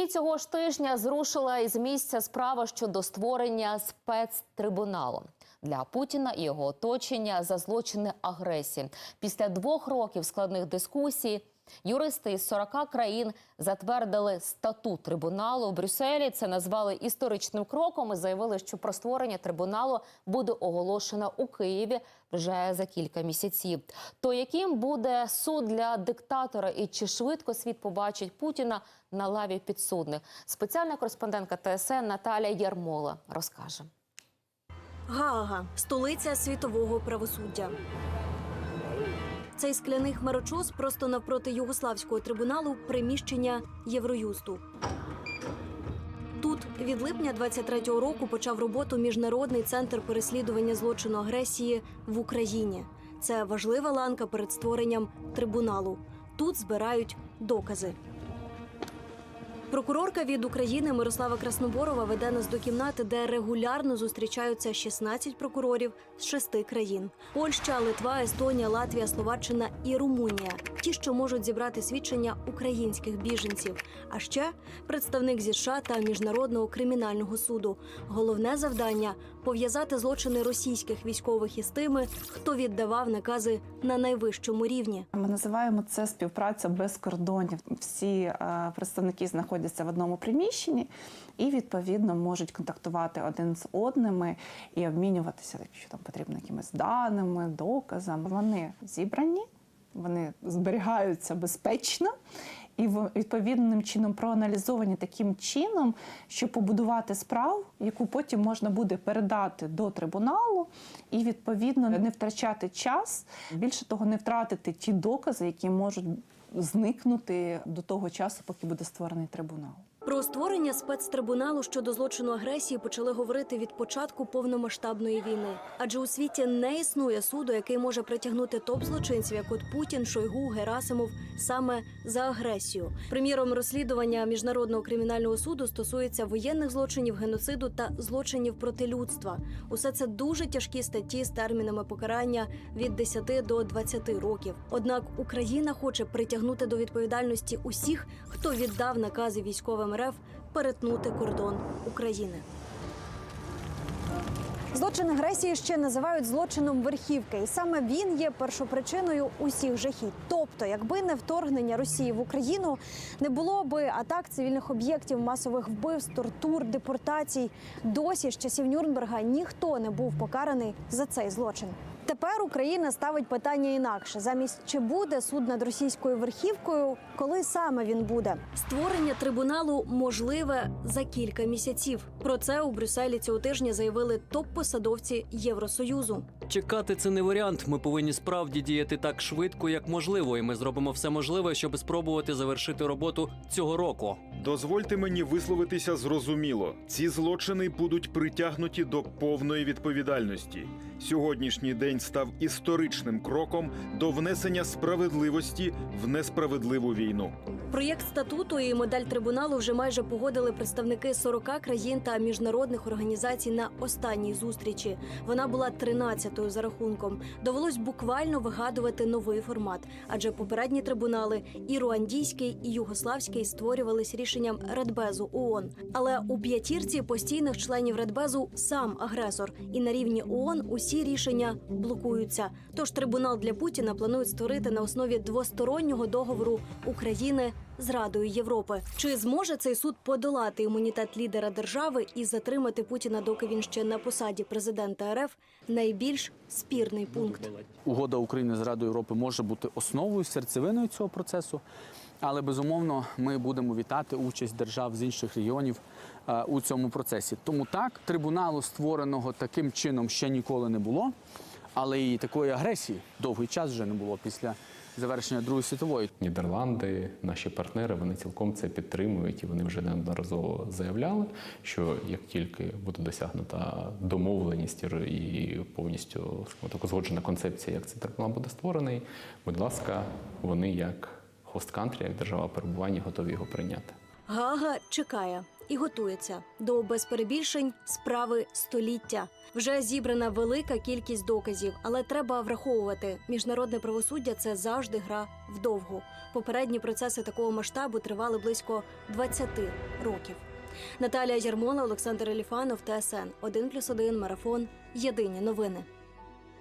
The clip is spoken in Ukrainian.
І цього ж тижня зрушила із місця справа щодо створення спецтрибуналу для Путіна і його оточення за злочини агресії. Після двох років складних дискусій юристи із 40 країн затвердили статут трибуналу у Брюсселі. Це назвали історичним кроком і заявили, що про створення трибуналу буде оголошено у Києві вже за кілька місяців. То яким буде суд для диктатора і чи швидко світ побачить Путіна на лаві підсудних? Спеціальна кореспондентка ТСН Наталія Ярмола розкаже. Гаага столиця світового правосуддя. Цей скляний хмарочос просто навпроти югославського трибуналу приміщення Євроюсту. Тут від липня 23-го року почав роботу міжнародний центр переслідування злочину агресії в Україні. Це важлива ланка перед створенням трибуналу. Тут збирають докази. Прокурорка від України Мирослава Красноборова веде нас до кімнати, де регулярно зустрічаються 16 прокурорів з шести країн: Польща, Литва, Естонія, Латвія, Словаччина і Румунія. Ті, що можуть зібрати свідчення українських біженців. А ще представник зі США та міжнародного кримінального суду. Головне завдання пов'язати злочини російських військових із тими, хто віддавав накази на найвищому рівні. Ми називаємо це співпраця без кордонів. Всі е, представники знаходяться в одному приміщенні і відповідно можуть контактувати один з одними і обмінюватися, якщо там потрібно якимись даними, доказами. Вони зібрані, вони зберігаються безпечно. І відповідним чином проаналізовані таким чином, щоб побудувати справу, яку потім можна буде передати до трибуналу, і відповідно не втрачати час. Більше того, не втратити ті докази, які можуть зникнути до того часу, поки буде створений трибунал. Про створення спецтрибуналу щодо злочину агресії почали говорити від початку повномасштабної війни. Адже у світі не існує суду, який може притягнути топ-злочинців, як от Путін, Шойгу, Герасимов, саме за агресію. Приміром, розслідування міжнародного кримінального суду стосується воєнних злочинів, геноциду та злочинів проти людства. Усе це дуже тяжкі статті з термінами покарання від 10 до 20 років. Однак Україна хоче притягнути до відповідальності усіх, хто віддав накази військовим РФ перетнути кордон України. Злочин агресії ще називають злочином верхівки, і саме він є першопричиною усіх жахіть. Тобто, якби не вторгнення Росії в Україну, не було би атак цивільних об'єктів, масових вбивств, тортур, депортацій. Досі з часів Нюрнберга ніхто не був покараний за цей злочин. Тепер Україна ставить питання інакше: замість чи буде суд над російською верхівкою, коли саме він буде? Створення трибуналу можливе за кілька місяців. Про це у Брюсселі цього тижня заявили топ-посадовці Євросоюзу. Чекати це не варіант. Ми повинні справді діяти так швидко, як можливо, і ми зробимо все можливе, щоб спробувати завершити роботу цього року. Дозвольте мені висловитися зрозуміло. Ці злочини будуть притягнуті до повної відповідальності. Сьогоднішній день став історичним кроком до внесення справедливості в несправедливу війну. Проєкт статуту і модель трибуналу вже майже погодили представники 40 країн та міжнародних організацій на останній зустрічі. Вона була 13-ю за рахунком. Довелось буквально вигадувати новий формат, адже попередні трибунали і руандійський, і югославський створювались рішенням Радбезу ООН. Але у п'ятірці постійних членів Радбезу сам агресор, і на рівні ООН усі рішення блокуються. Тож трибунал для Путіна планують створити на основі двостороннього договору України з Радою Європи. Чи зможе цей суд подолати імунітет лідера держави і затримати Путіна, доки він ще на посаді президента РФ? Найбільш спірний пункт. Угода України з Радою Європи може бути основою, серцевиною цього процесу. Але безумовно ми будемо вітати участь держав з інших регіонів е, у цьому процесі. Тому так, трибуналу створеного таким чином ще ніколи не було, але і такої агресії довгий час вже не було після завершення Другої світової. Нідерланди, наші партнери, вони цілком це підтримують, і вони вже неодноразово заявляли, що як тільки буде досягнута домовленість і повністю так, узгоджена концепція, як цей трибунал буде створений, будь ласка, вони як хост-кантрі, як держава перебування, готові його прийняти. Гага чекає і готується до без перебільшень справи століття. Вже зібрана велика кількість доказів, але треба враховувати, міжнародне правосуддя це завжди гра вдовгу. Попередні процеси такого масштабу тривали близько 20 років. Наталія Ярмола, Олександр Еліфанов, ТСН 1+,1, Марафон. Єдині новини.